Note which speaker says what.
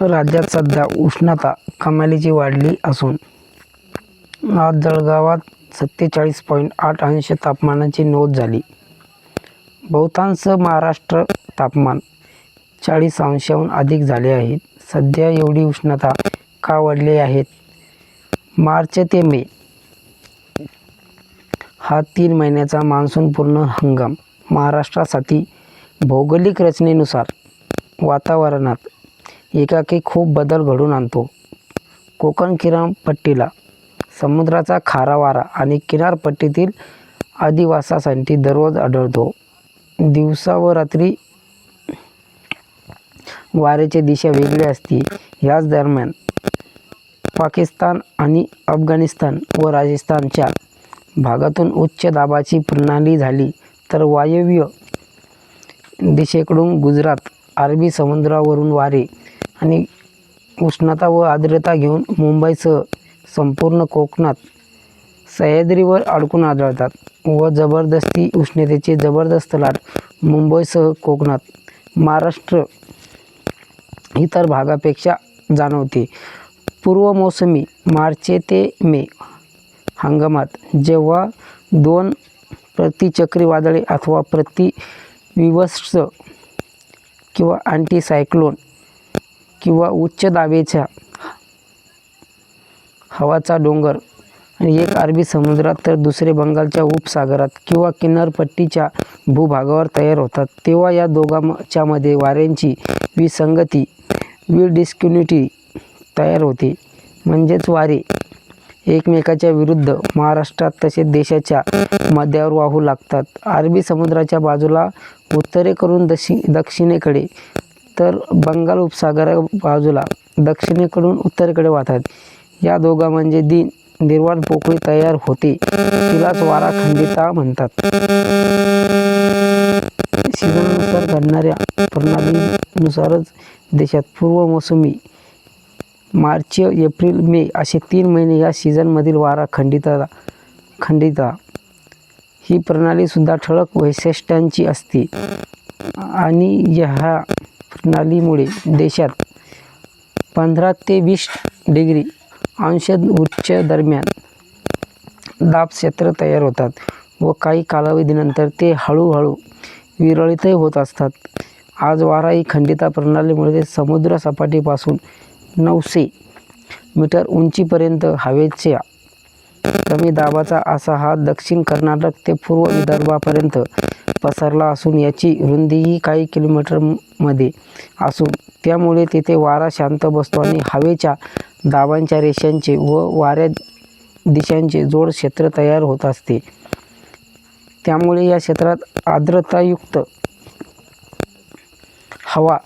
Speaker 1: राज्यात सध्या उष्णता कमालीची वाढली असून आज जळगावात सत्तेचाळीस पॉईंट आठ अंश तापमानाची नोंद झाली. बहुतांश महाराष्ट्र तापमान चाळीस अंशाहून अधिक झाले आहे. सध्या एवढी उष्णता का वाढली आहेत मार्च ते मे हा तीन महिन्याचा मान्सूनपूर्ण हंगाम महाराष्ट्रासाठी भौगोलिक रचनेनुसार वातावरणात एकाकी खूप बदल घडून आणतो. कोकण किनारपट्टीला समुद्राचा खारा वारा आणि किनारपट्टीतील अधिवासासाठी दररोज आढळतो. दिवसा व रात्री वाऱ्याची दिशा वेगळी असते. याच दरम्यान पाकिस्तान आणि अफगाणिस्तान व राजस्थानच्या भागातून उच्च दाबाची प्रणाली झाली तर वायव्य दिशेकडून गुजरात अरबी समुद्रावरून वारे आणि उष्णता व आर्द्रता घेऊन मुंबईसह संपूर्ण कोकणात सह्याद्रीवर अडकून आढळतात व जबरदस्ती उष्णतेची जबरदस्त लाट मुंबईसह कोकणात महाराष्ट्र इतर भागापेक्षा जाणवते. पूर्व मोसमी मार्च ते मे हंगामात जेव्हा दोन प्रतिचक्रीवादळे अथवा प्रतिविवस्त्र किंवा अँटीसायक्लोन किंवा उच्च दाबेच्या हवाचा डोंगर आणि एक अरबी समुद्रात तर दुसरे बंगालच्या उपसागरात किंवा किनारपट्टीच्या भूभागावर तयार होतात. तेव्हा या दोघांच्यामध्ये वाऱ्यांची विसंगती वी डिस्क्युनिटी तयार होते. म्हणजेच वारे एकमेकाच्या विरुद्ध महाराष्ट्रात तसेच देशाच्या मध्यावर वाहू लागतात. अरबी समुद्राच्या बाजूला उत्तरेकडून दक्षि दक्षिणेकडे तर बंगाल उपसागरा बाजूला दक्षिणेकडून उत्तरेकडे वाहतात या दोघा म्हणजे दिन निर्वाण पोकळी तयार होते. तिलाच वारा खंडिता म्हणतात. सीझननुसार घडणाऱ्या प्रणालीनुसारच देशात पूर्व मोसमी मार्च एप्रिल मे असे तीन महिने या सीझनमधील वारा खंडिता खंडिता. ही प्रणालीसुद्धा ठळक वैशिष्ट्यांची असते. आणि ह्या प्रणालीमुळे देशात पंधरा ते वीस डिग्री अंश उच्च दरम्यान दाब क्षेत्र तयार होतात व काही कालावधीनंतर ते हळूहळू विरळीतही होत असतात. आज वारा ही खंडिता प्रणालीमुळे ते समुद्रसपाटीपासून नऊशे मीटर उंचीपर्यंत हवेच्या कमी दाबाचा असा हा दक्षिण कर्नाटक ते पूर्व विदर्भापर्यंत पसरला असून याची रुंदीही काही किलोमीटरमध्ये असून त्यामुळे तेथे वारा शांत बसतो आणि हवेच्या दाबांच्या रेषांचे व वाऱ्या दिशांचे जोड क्षेत्र तयार होत असते. त्यामुळे या क्षेत्रात आर्द्रतायुक्त हवा